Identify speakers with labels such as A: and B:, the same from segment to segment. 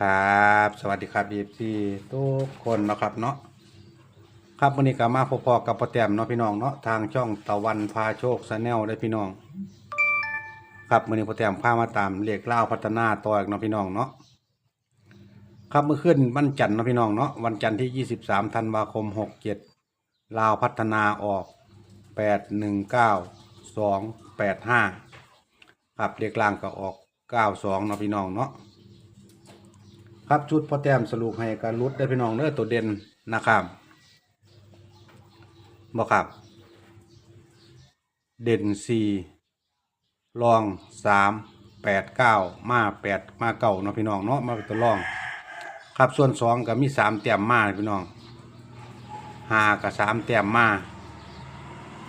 A: ครับ สวัสดีครับยีซีทุกคนนะครับเนาะครับวันนี้ก็มาพบๆกับพ่อแตมเนาะพี่น้องเนาะทางช่องตะวันพาโชคชาแนลได้พี่น้อง ครับวันนี้พ่อแตมพามาตามเลขเล่าพัฒนาต่ออีกเนาะพี่น้องเนาะครับเมื่อขึ้นวันจันทร์เนาะพี่น้องเนาะวันจันทร์ที่ 23ธันวาคม 67ลาวพัฒนาออก 819 285 ครับเลขล่างก็ออก 92เนาะพี่น้องเนาะ ครับชุดพ่อแต้มสรุปให้การรุดได้พี่น้องเด้อตัวเด่นนะครับบอกครับ เด่นสี่รองสามแปดเก้ามาแปดมาเก้าเนาะพี่น้องเนาะมาเป็นตัวรอง ครับส่วนสองก็มีสามแต้มมาพี่น้องห้ากับสามแต้มมา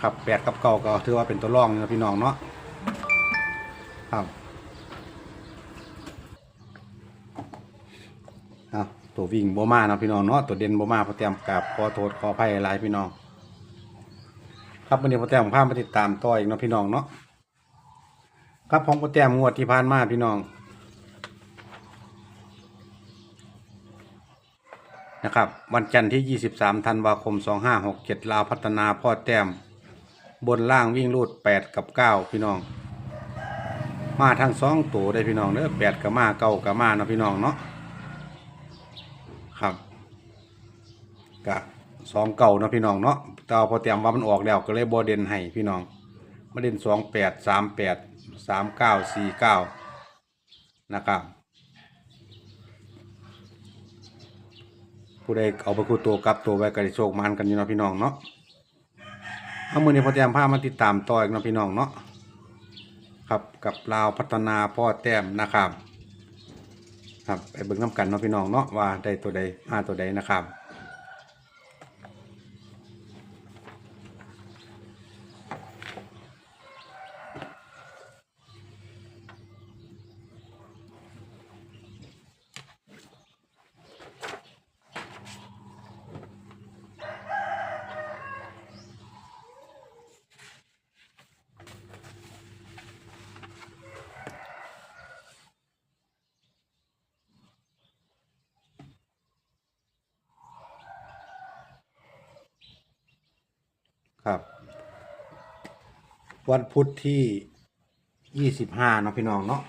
A: ครับแปดกับเก้าก็ถือว่าเป็นตัวรองเนาะพี่น้องเนาะครับ เอา ตัววิ่งบมาเนาะพี่น้องเนาะตัวเด่นบมาพอเตรียมกับขอโทษขออภัยหลายพี่น้อง ครับวันนี้พอเตรียมพามาติดตามต่ออีกเนาะพี่น้องเนาะครับของพอเตรียมงวดที่ผ่านมาพี่น้องนะครับวันจันทร์ที่ 23ธันวาคม 2567 ลาวพัฒนาพ่อแต้ม บนล่างวิ่งรูด 8 กับ 9 พี่น้อง มาทั้งสองตัวได้พี่น้องเด้อ8กับมาเก้ากับมาเนาะพี่น้องเนาะ ครับกะสองเก่านะพี่น้องเนาะแต่ว่าพอเตรียมว่ามันออกแล้วก็เลยบอเด่นให้พี่น้องมาเด่นสองแปดสามแปดสามเก้าสี่เก้านะครับผู้ใดเอาไปคู่ตัวกับตัวไว้ก็ได้โชคมันกันอยู่นะพี่น้องเนาะเอามือนี้พอเตรียมพามาติดตามต่ออีกนะพี่น้องเนาะครับกับลาวพัฒนาพ่อแต้มนะครับ ครับไปเบิ่งน้ำกันเนาะพี่น้องเนาะว่าได้ตัวใดมาตัวใดนะครับครับ วันพุธที่ยี่สิบห้าเนาะพี่น้องเนาะ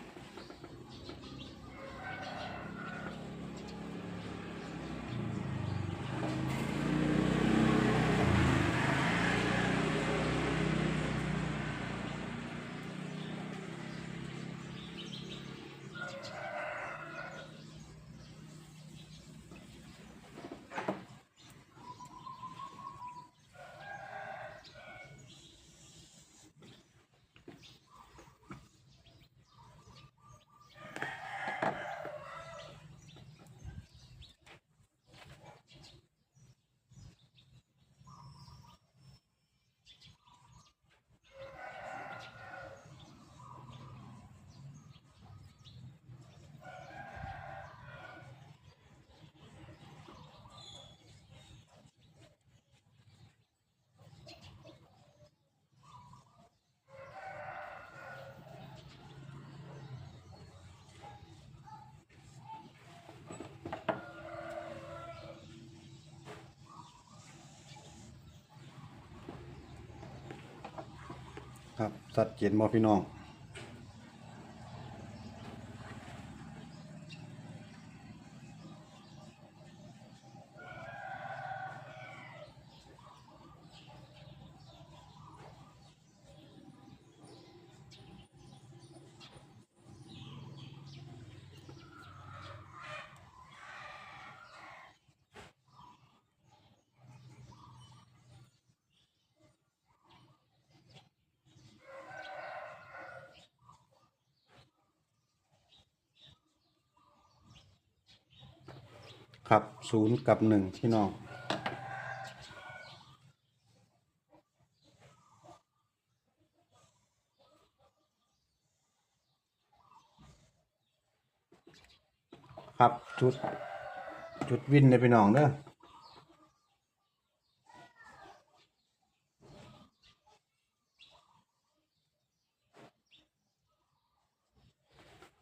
A: ครับสัดเจนบ่พี่น้อง ครับศูนย์กับหนึ่งพี่น้องครับจุดจุดวินเลยพี่น้องเด้อ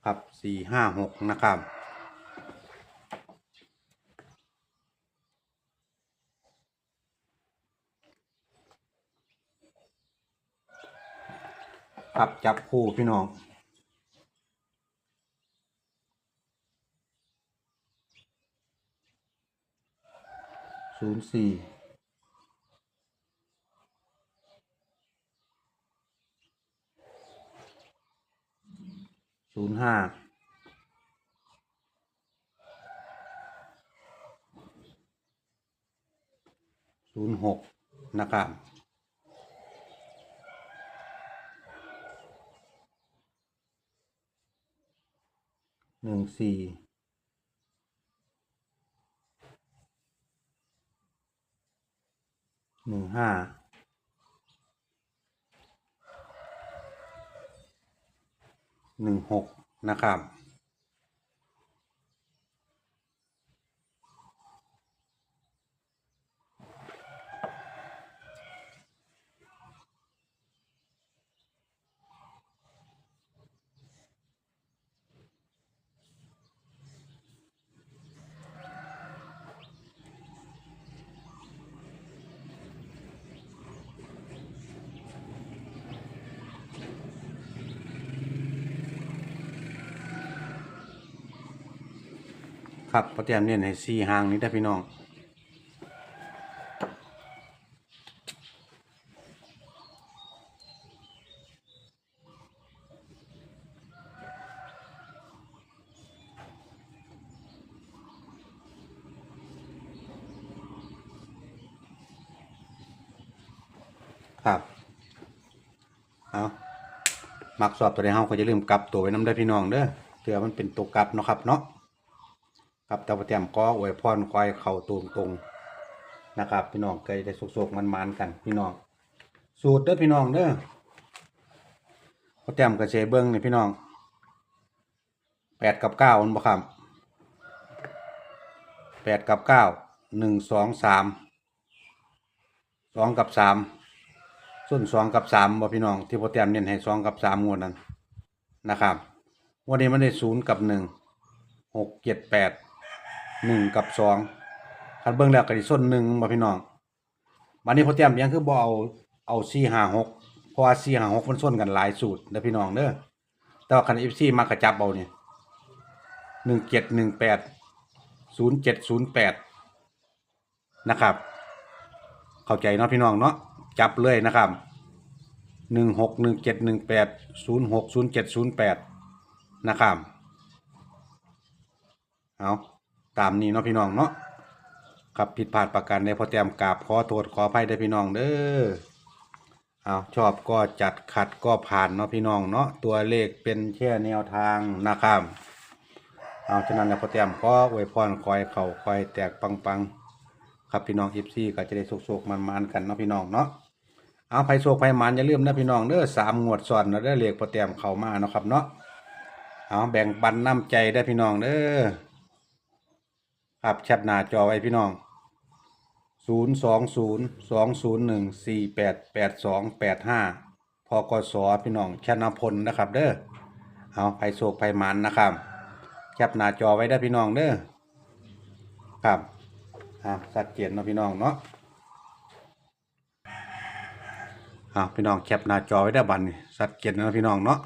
A: ครับสี่ห้าหกนะครับ ครับจับคู่พี่น้องศูนย์สี่ศูนย์ห้าศูนย์หกนะครับ หนึ่งสี่หนึ่งห้าหนึ่งหกนะครับ ครับพอเตรียมเนี่ยในสี่หางนี้ได้พี่น้องครับ เอามักสอบตัวใดเฮาก็จะลืมกลับตัวไว้น้ำได้พี่น้องเด้อเผื่อมันเป็นตัวกลับเนาะครับเนาะ ครับแต่ว่าเตรียมก็อวยพรควายเข่าตรงตรงนะครับ พี่น้องเคยได้สุกๆมันมันๆกันพี่น้อง สูตรเด้อพี่น้องเด้อพอเตรียมกระเชเบิ้งนี่พี่น้องแปดกับเก้ามันบ่ครับแปดกับเก้าหนึ่งสองสามสองกับสามส่วนสองกับสามบ่พี่น้อง ที่พอเตรียมเน้นให้สองกับสามงวดนั้นนะครับ วันนี้มันได้ศูนย์กับหนึ่งหกเจ็ดแปด หนึ่งกับสองคันเบื้งแล้วก็สิส้นหนึ่งมาพี่น้องวันนี้พอเตรียมยังคือบ่เอาเอาสี่ห้าหกเพราะว่าสี่ห้าหกมันส้นกันหลายสูตรเด้อพี่น้องเด้อแต่ว่าคันเอฟซีมากระจับเอาเนี่ยหนึ่งเจ็ดหนึ่งแปดศูนย์เจ็ดศูนย์แปดนะครับ เข้าใจเนาะพี่น้องเนาะจับเลยนะครับหนึ่งหกหนึ่งเจ็ดหนึ่งแปดศูนย์หกศูนย์เจ็ดศูนย์แปดนะครับเอา ตามนี้เนาะพี่น้องเนาะครับผิดพลาดประการใดพอแต้มกราบขอโทษขออภัยได้พี่น้องเด้อเอาชอบก็จัดขัดก็ผ่านเนาะพี่น้องเนาะตัวเลขเป็นแค่แนวทางนะครับเอาฉะนั้นแล้วพอแต้มก็อวยพรคอยเข่าคอยแตกปังปังๆครับพี่น้องอิฟซี่ก็จะได้สุกๆมันๆกันเนาะพี่น้องเนาะเอาไผโศกไผมันอย่าลืมนะพี่น้องเด้อสามงวดซ้อนเราได้เลขพอแต้มเข้ามาเนาะครับเนาะเอาแบ่งปันน้ำใจได้พี่น้องเด้อ ครับแคปหน้าจอไว้พี่น้องศูนย์สองศูนย์สองศูนย์หนึ่งสี่แปดแปดสอพกสพี่น้องชนะพลนะครับเด้อเอาไผโศกไผมันนะครับ แคปหน้าจอไว้ได้พี่น้องเด้อครับอ่าสัดเจนเนาะพี่น้องเนาะอ่าพี่น้องแคปหน้าจอไว้ได้บันสัดเจนเนาะพี่น้องเนาะ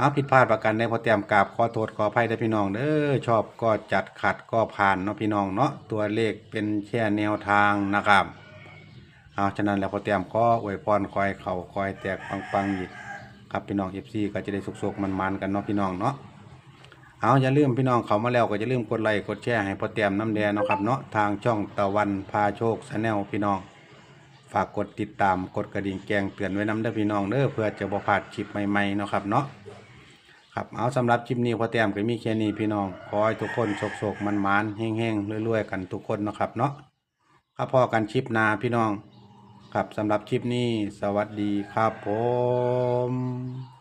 A: หาผิดพลาดประกันใดพอเตรียมกราบขอโทษขออภัยได้พี่น้องเด้อชอบก็จัดขัดก็ผ่านเนาะพี่น้องเนาะตัวเลขเป็นแค่แนวทางนะครับเอาฉะนั้นแล้วพอเตรียมก็อวยพรคอยเข่าคอยแตกปังๆอีกครับพี่น้องเอฟซีก็จะได้สุกๆมันๆกันเนาะพี่น้องเนาะเอาอย่าลืมพี่น้องเขามาแล้วก็อย่าลืมกดไลค์กดแชร์ให้พอเตรียมน้ำแดงเนาะครับเนาะทางช่องตะวันพาโชคชาแนลพี่น้องฝากกดติดตามกดกระดิ่งแจ้งเตือนไว้น้ำเด้อพี่น้องเด้อเพื่อจะบ่พลาดคลิปใหม่ๆเนาะครับเนาะ ครับเอาสำหรับคลิปนี้พอแต้มก็มีแค่นี้พี่น้องขอให้ทุกคนโชคๆมันๆแห้งๆรวยๆกันทุกคนเนาะครับเนาะครับพอกันคลิปหนาพี่น้อง ครับสำหรับคลิปนี้สวัสดีครับผม